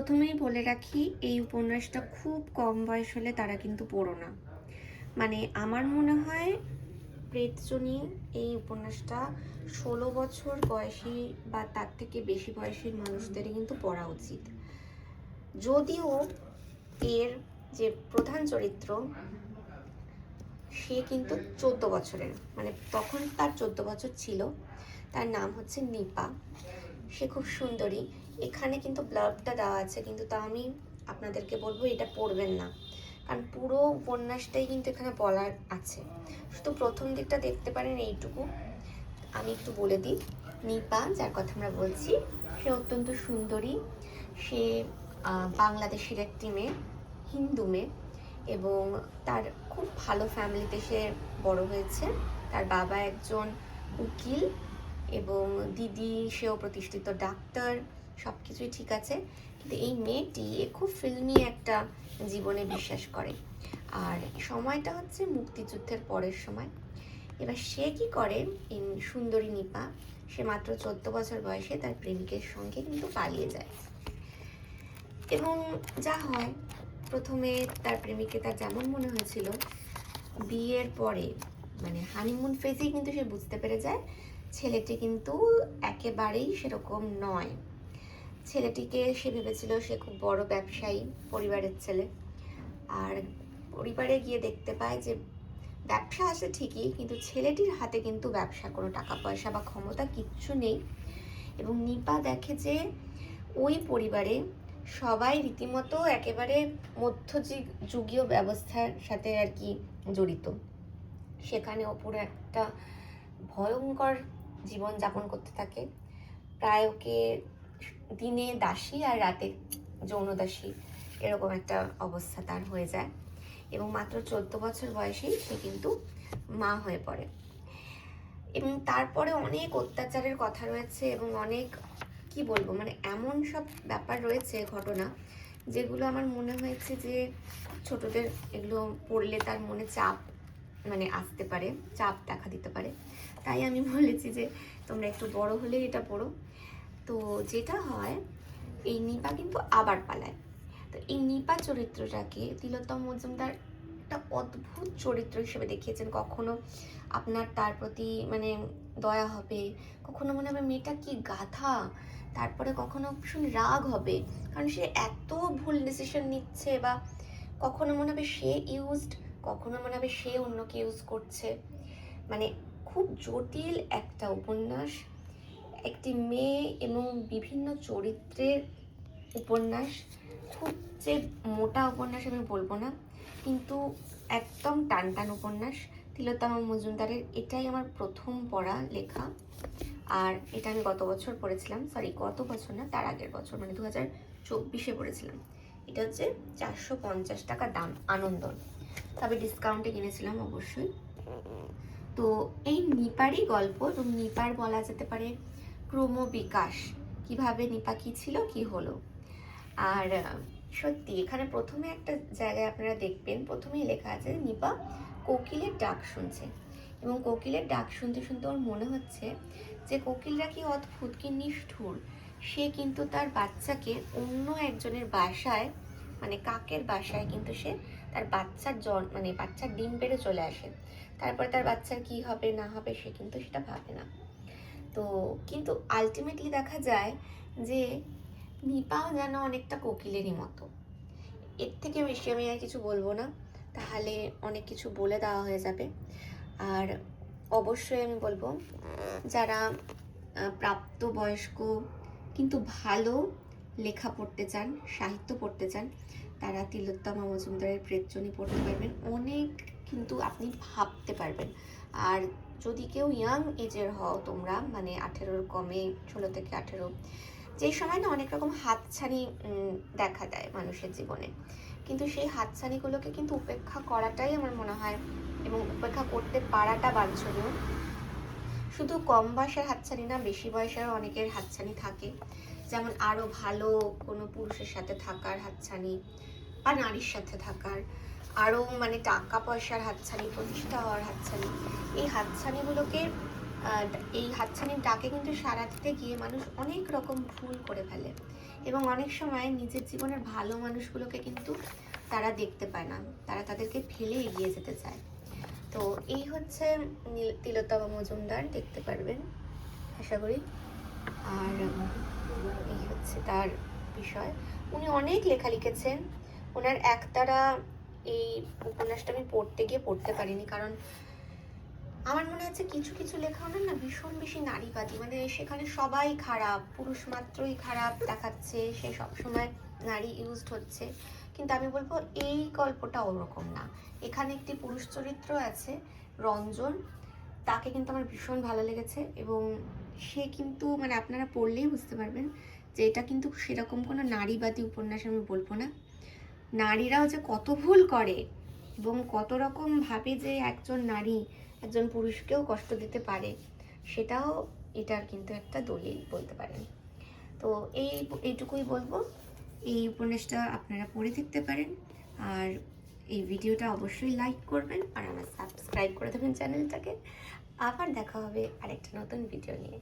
প্রথমেই বলে রাখি, এই উপন্যাসটা খুব কম বয়স হলে তারা কিন্তু পড়ো না। মানে আমার মনে হয় প্রেতজনী এই উপন্যাসটা ষোলো বছর বয়সী বা তার থেকে বেশি বয়সী মানুষদের কিন্তু পড়া উচিত। যদিও এর যে প্রধান চরিত্র, সে কিন্তু চোদ্দ বছরের মানে তখন তার চোদ্দ বছর ছিল। তার নাম হচ্ছে নিপা। সে খুব সুন্দরী। এখানে কিন্তু ব্লাডটা দেওয়া আছে, কিন্তু তা আমি আপনাদেরকে বলব এটা পড়বেন না। কারণ পুরো উপন্যাসটাই কিন্তু এখানে বলার আছে। শুধু প্রথম দিকটা দেখতে পারেন এইটুকু। আমি একটু বলে দিই। নিপা, যার কথা আমরা বলছি, সে অত্যন্ত সুন্দরী। সে বাংলাদেশের একটি মেয়ে, হিন্দু মেয়ে এবং তার খুব ভালো ফ্যামিলিতে সে বড় হয়েছে। তার বাবা একজন উকিল এবং দিদি, সেও প্রতিষ্ঠিত ডাক্তার সব কিছুই ঠিক আছে। কিন্তু এই মেয়েটি খুব ফিল্মি একটা জীবনে বিশ্বাস করে। আর সময়টা হচ্ছে মুক্তিযুদ্ধের পরের সময়। এবার সে কি করে? সুন্দরী নিপা, সে মাত্র চোদ্দ বছর বয়সে তার প্রেমিকের সঙ্গে কিন্তু পালিয়ে যায়। এবং যা হয়, প্রথমে তার প্রেমিককে তার যেমন মনে হয়েছিল, বিয়ের পরে মানে হানিমুন ফেজেই কিন্তু সে বুঝতে পেরে যায়, ছেলেটি কিন্তু একেবারেই সেরকম নয়। ছেলেটিকে সে ভেবেছিল সে খুব বড় ব্যবসায়ী, পরিবারের ছেলে। আর পরিবারে গিয়ে দেখতে পায় যে ব্যবসা আছে ঠিকই, কিন্তু ছেলেটির হাতে কিন্তু ব্যবসা, কোনো টাকা পয়সা বা ক্ষমতা কিচ্ছু নেই। এবং নিপা দেখে যে ওই পরিবারে সবাই রীতিমতো একেবারে মধ্যযুগ- যুগীয় ব্যবস্থার সাথে আর কি জড়িত। সেখানে ওপরে একটা ভয়ঙ্কর জীবন যাপন করতে থাকে। প্রায় ওকে দিনে দাসী আর রাতে যৌনদাসী এরকম একটা অবস্থা তার হয়ে যায় এবং মাত্র চোদ্দ বছর বয়সেই সে কিন্তু মা হয়ে পড়ে। এবং তারপরে অনেক অত্যাচারের কথা রয়েছে এবং অনেক, কি বলব মানে এমন সব ব্যাপার রয়েছে ঘটনা যেগুলো আমার মনে হয়েছে যে ছোটদের এগুলো পড়লে তার মনে চাপ মানে আসতে পারে, চাপ দেখা দিতে পারে। তাই আমি বলেছি যে, তোমরা একটু বড় হলে এটা পড়ো। তো যেটা হয়, এই নিপা কিন্তু আবার পালায়। তো এই নিপা চরিত্রটাকে তিলোত্তম মজুমদার একটা অদ্ভুত চরিত্র হিসেবে দেখিয়েছেন। কখনো আপনার তার প্রতি মানে দয়া হবে, কখনো মনে হবে মেয়েটা কি গাথা তারপরে কখনো ভীষণ রাগ হবে, কারণ সে এত ভুল ডিসিশন নিচ্ছে বা কখনো মনে হবে সে ইউজড কখনো মনে হবে সে অন্যকে ইউজ করছে। মানে খুব জটিল একটা উপন্যাস। একটি মেয়ে এবং বিভিন্ন চরিত্রের উপন্যাস। খুব যে মোটা উপন্যাস আমি বলব না, কিন্তু একদম টান টান উপন্যাস। তিলোত্তমা মজুমদারের এটাই আমার প্রথম পড়া লেখা। আর এটা আমি গত বছর পড়েছিলাম সরি গত বছর না, তার আগের বছর মানে দু হাজার চব্বিশে পড়েছিলাম। এটা হচ্ছে চারশো পঞ্চাশ টাকা দাম, আনন্দন। তবে ডিসকাউন্টে কিনেছিলাম অবশ্যই। তো এই নিপারই গল্প, এবং নিপার বলা যেতে পারে ক্রমবিকাশ কীভাবে নিপা কি ছিল, কি হলো? আর, সত্যি, এখানে প্রথমে একটা জায়গায় আপনারা দেখবেন, প্রথমেই লেখা আছে, নিপা কোকিলের ডাক শুনছে। এবং কোকিলের ডাক শুনতে শুনতে ওর মনে হচ্ছে যে কোকিলরা কি অদ্ভুত, কি নিষ্ঠুর। সে কিন্তু তার বাচ্চাকে অন্য একজনের বাসায় মানে কাকের বাসায় কিন্তু সে তার বাচ্চার জন মানে বাচ্চার ডিম পেড়ে চলে আসে। তারপরে তার বাচ্চার কি হবে, না হবে, সে কিন্তু সেটা ভাবে না। তো কিন্তু আলটিমেটলি দেখা যায় যে নিপাও যেন অনেকটা কোকিলেরই মতো। এর থেকে বেশি আমি আর কিছু বলব না। তাহলে অনেক কিছু বলে দেওয়া হয়ে যাবে। আর অবশ্যই আমি বলব, যারা প্রাপ্তবয়স্ক কিন্তু ভালো লেখা পড়তে চান, সাহিত্য পড়তে চান তারা তিলোত্তমা মজুমদারের প্রেতজনী পড়তে পারবেন। অনেক কিন্তু আপনি ভাবতে পারবেন। আর যদি কেউ ইয়াং এজের হও তোমরা মানে আঠেরোর কমে, ষোলো থেকে আঠেরো, যে সময় না অনেক রকম হাতছানি দেখা দেয় মানুষের জীবনে। কিন্তু সেই হাতছানিগুলোকে কিন্তু উপেক্ষা করাটাই আমার মনে হয় এবং উপেক্ষা করতে পারাটা বাঞ্ছনীয়। শুধু কম বয়সের হাতছানি না, বেশি বয়সেরও অনেকের হাতছানি থাকে। যেমন আরও ভালো কোনো পুরুষের সাথে থাকার হাতছানি বা নারীর সাথে থাকার আরও মানে টাকা পয়সার হাতছানি, প্রতিষ্ঠা হওয়ার হাতছানি। এই হাতছানিগুলোকে এই হাতছানির ডাকে কিন্তু সারা দিতে গিয়ে মানুষ অনেক রকম ভুল করে ফেলে এবং অনেক সময় নিজের জীবনের ভালো মানুষগুলোকে কিন্তু তারা দেখতে পায় না। তারা তাদেরকে ফেলে এগিয়ে যেতে চায়। তো এই হচ্ছে তিলোত্তমা মজুমদার, দেখতে পারবেন, আশা করি। আর এই হচ্ছে তার বিষয়। উনি অনেক লেখা লিখেছেন। ওনার একতারা এই উপন্যাসটা আমি পড়তে গিয়ে পড়তে পারিনি, কারণ আমার মনে হচ্ছে কিছু কিছু লেখা ওনার না ভীষণ বেশি নারীবাদী। মানে সেখানে সবাই খারাপ, পুরুষ মাত্রই খারাপ দেখাচ্ছে, সে সবসময় নারী ইউজড হচ্ছে। কিন্তু আমি বলব এই গল্পটা ওরকম না। এখানে একটি পুরুষ চরিত্র আছে, রঞ্জন। তাকে কিন্তু আমার ভীষণ ভালো লেগেছে এবং সে কিন্তু মানে আপনারা পড়লেই বুঝতে পারবেন যে এটা কিন্তু সেরকম কোনো নারীবাদী উপন্যাস আমি বলব না। নারীরাও যে কত ভুল করে এবং কত রকম ভাবে যে একজন নারী একজন পুরুষকেও কষ্ট দিতে পারে, সেটাও এটার কিন্তু একটা দলিল বলতে পারেন। তো এই, এইটুকুই বলব। এই উপন্যাসটা আপনারা পড়ে দেখতে পারেন। আর এই ভিডিওটা অবশ্যই লাইক করবেন আর আমার সাবস্ক্রাইব করে দেবেন চ্যানেলটাকে। আবার দেখা হবে আরেকটা নতুন ভিডিও নিয়ে।